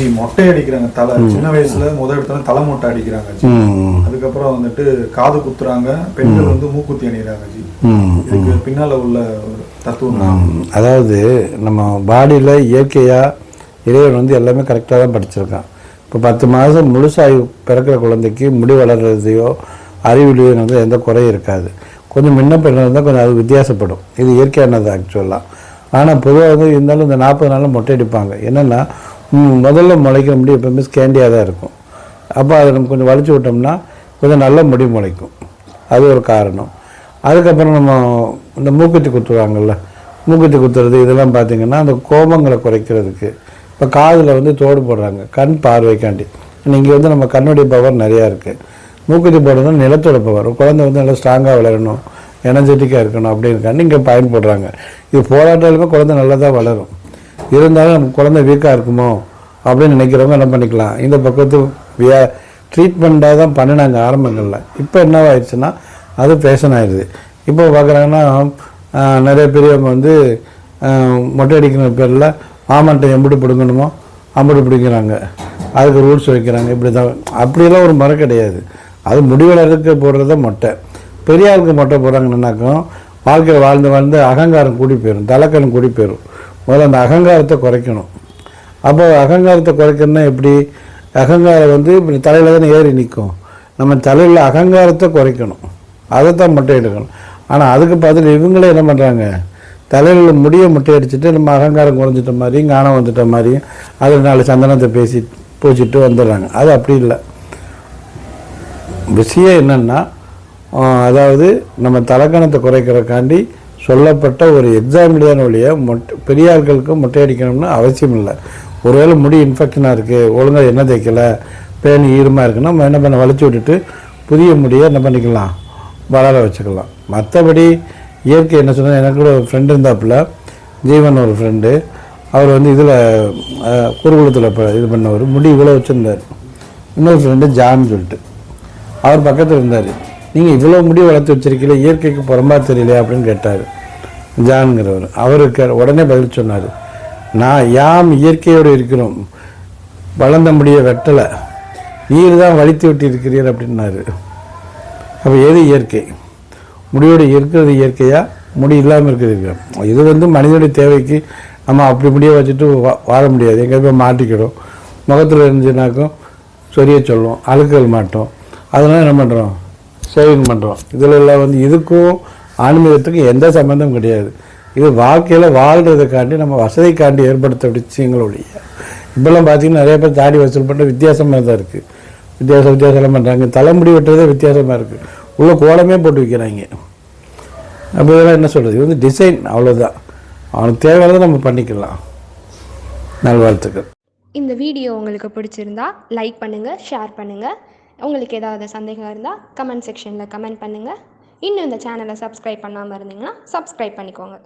G மொட்டை அடிக்கிறாங்க தலை. சின்ன வயசுல முத இடத்துல தலை மொட்டை அடிக்கிறாங்க ஜி. அதுக்கப்புறம் வந்துட்டு காது குத்துறாங்க பெண்கள் வந்து மூக்குத்தி அணிகிறாங்க ஜி. இதுக்கு பின்னால உள்ள தத்துவம். அதாவது நம்ம பாடியில் இயற்கையாக இறைவன் வந்து எல்லாமே கரெக்டாக தான் படிச்சிருக்கான். இப்போ பத்து மாதம் முழுசாகி பிறக்கிற குழந்தைக்கு முடி வளர்றதையோ அறிவிலையோ வந்து எந்த குறையும் இருக்காது. கொஞ்சம் முன்ன பின்ன இருந்தால் கொஞ்சம் அது வித்தியாசப்படும். இது இயற்கையானது ஆக்சுவலாக ஆனால் பொதுவாக இருந்தாலும் இந்த நாற்பது நாளில் மொட்டை அடிப்பாங்க. என்னென்னா முதல்ல முளைக்கிற முடி எப்பவுமே ஸ்கேண்டியாக தான் இருக்கும். அப்போ அதை நம்ம கொஞ்சம் வளைச்சி விட்டோம்னா கொஞ்சம் நல்ல முடி முளைக்கும். அது ஒரு காரணம். அதுக்கப்புறம் நம்ம இந்த மூக்குத்தி குத்துவாங்கள்ல மூக்குத்தி குத்துறது இதெல்லாம் பார்த்தீங்கன்னா அந்த கோபங்களை குறைக்கிறதுக்கு இப்போ காதில் வந்து தோடு போடுறாங்க கண் பார்வைக்காண்டி. இங்கே வந்து நம்ம கண்ணுடைய பவர் நிறையா இருக்குது மூக்குத்தி போடுறது நிலத்தோட பவர் குழந்தை வந்து நல்லா ஸ்ட்ராங்காக வளரணும் எனர்ஜெட்டிக்காக இருக்கணும் அப்படின்னுக்காண்டி இங்கே பயன்படுறாங்க. இது போராட்டாலுமே குழந்தை நல்லா தான் வளரும். இருந்தாலும் நம்ம குழந்தை வீக்காக இருக்குமோ அப்படின்னு நினைக்கிறவங்க என்ன பண்ணிக்கலாம்? இந்த பக்கத்து வியா ட்ரீட்மெண்ட்டாக தான் பண்ணினாங்க ஆரம்பங்களில். இப்போ என்னவாயிடுச்சுன்னா அது ஃபேஷன் ஆயிடுது. இப்போ பார்க்குறாங்கன்னா நிறைய பெரியவங்க வந்து மொட்டை அடிக்கிற பேரில் மாமன்ட்டை எம்பிட்டு பிடுங்கணுமோ அம்பிட்டு பிடிக்கிறாங்க. அதுக்கு ரூல்ஸ் வைக்கிறாங்க. இப்படி தான் அப்படியெல்லாம் ஒரு மரம் கிடையாது. அது முடிவளருக்கு போடுறது தான் மொட்டை. பெரிய ஆளுக்கு மொட்டை போடுறாங்கன்னாக்கும் வாழ்க்கையில் வாழ்ந்து வாழ்ந்து அகங்காரம் கூடி போயிடும் தலைக்கணம் கூடி போயிடும் முதல்ல அந்த அகங்காரத்தை குறைக்கணும். அப்போ அகங்காரத்தை குறைக்கணும்னா எப்படி? அகங்காரம் வந்து இப்படி தலையில் தானே ஏறி நிற்கும் நம்ம தலையில் அகங்காரத்தை குறைக்கணும். அதை தான் மொட்டை எடுக்கணும். ஆனால் அதுக்கு பதில் இவங்களே என்ன பண்ணுறாங்க தலையில் முடிய முட்டை அடிச்சுட்டு நம்ம அகங்காரம் குறைஞ்சிட்ட மாதிரியும் ஞானம் வந்துட்ட மாதிரியும் அதில் நாலு சந்தனத்தை பேசி பூச்சிட்டு வந்துடுறாங்க. அது அப்படி இல்லை. விஷயம் என்னென்னா அதாவது நம்ம தலக்கணத்தை குறைக்கிறக்காண்டி சொல்லப்பட்ட ஒரு எக்ஸாம் ஒழிய வழிய மொட்டை பெரிய ஆட்களுக்கு மொட்டை அடிக்கணும்னு அவசியம் இல்லை. ஒருவேளை முடி இன்ஃபெக்ஷனாக இருக்குது ஒழுங்காக என்ன தைக்கலை பேன் ஈரமாக இருக்குன்னா நம்ம என்ன பண்ண வலிச்சு விட்டுட்டு புதிய முடியை என்ன பண்ணிக்கலாம்? வளர வச்சுக்கலாம். மற்றபடி இயற்கை என்ன சொன்னால் எனக்கு கூட ஒரு ஃப்ரெண்டு இருந்தாப்புல ஜீவன் ஒரு ஃப்ரெண்டு அவர் வந்து இதில் குருகுலத்தில் இப்போ இது பண்ணவர் முடி இவ்வளோ வச்சுருந்தார். இன்னொரு ஃப்ரெண்டு ஜான் சொல்லிட்டு. அவர் பக்கத்தில் இருந்தார். நீங்கள் இவ்வளோ முடி வளர்த்து வச்சிருக்கீங்களே இயற்கைக்கு புறம்பா தெரியலையா அப்படின்னு கேட்டார். ஜான்கிறவர் அவருக்கு உடனே பதில் சொன்னார். நான் யாம் இயற்கையோடு இருக்கிறோம். வளர்ந்த முடியை வெட்டலை. நீர் தான் வலித்து விட்டு இருக்கிறீர் அப்படின்னாரு. அப்போ எது இயற்கை? முடியோடு இருக்கிறது இயற்கையாக முடி இல்லாமல் இருக்கிறது இது வந்து மனிதனுடைய தேவைக்கு நம்ம அப்படி முடிய வச்சுட்டு வா வாழ முடியாது. எங்கே போய் மாட்டிக்கிடும். முகத்தில் இருந்துச்சுனாக்கும் சொரிய சொல்லும். அழுக்கல் மாட்டோம். அதெல்லாம் என்ன பண்ணுறோம் சேவிங் பண்ணுறோம் இதில் எல்லாம் வந்து இதுக்கும் ஆன்மீகத்துக்கும் எந்த சம்மந்தமும் கிடையாது. இது வாழ்க்கையில் வாழ்கிறதுக்காண்டி நம்ம வசதிக்காண்டி ஏற்படுத்த விஷயங்களுடைய இப்போல்லாம் பார்த்தீங்கன்னா நிறைய பேர் தாடி வசூல் பண்ணுற வித்தியாசமாக தான் இருக்குது வித்தியாசம் வித்தியாசம் பண்ணுறாங்க தலைமுடி வெட்டுறதே வித்தியாசமாக இருக்குது உள்ள கோலமே போட்டு வைக்கிறாங்க. அப்போ இதெல்லாம் என்ன சொல்கிறது இது வந்து டிசைன் அவ்வளோதான் அவனுக்கு தேவையானதை நம்ம பண்ணிக்கலாம். நல்வாழ்த்துக்கள். இந்த வீடியோ உங்களுக்கு பிடிச்சிருந்தா லைக் பண்ணுங்கள் ஷேர் பண்ணுங்கள் உங்களுக்கு ஏதாவது சந்தேகம் இருந்தால் கமெண்ட் செக்ஷனில் கமெண்ட் பண்ணுங்கள் இன்னும் இந்த சேனலை சப்ஸ்கிரைப் பண்ணாமல் இருந்தீங்கன்னா சப்ஸ்கிரைப் பண்ணிக்கோங்க.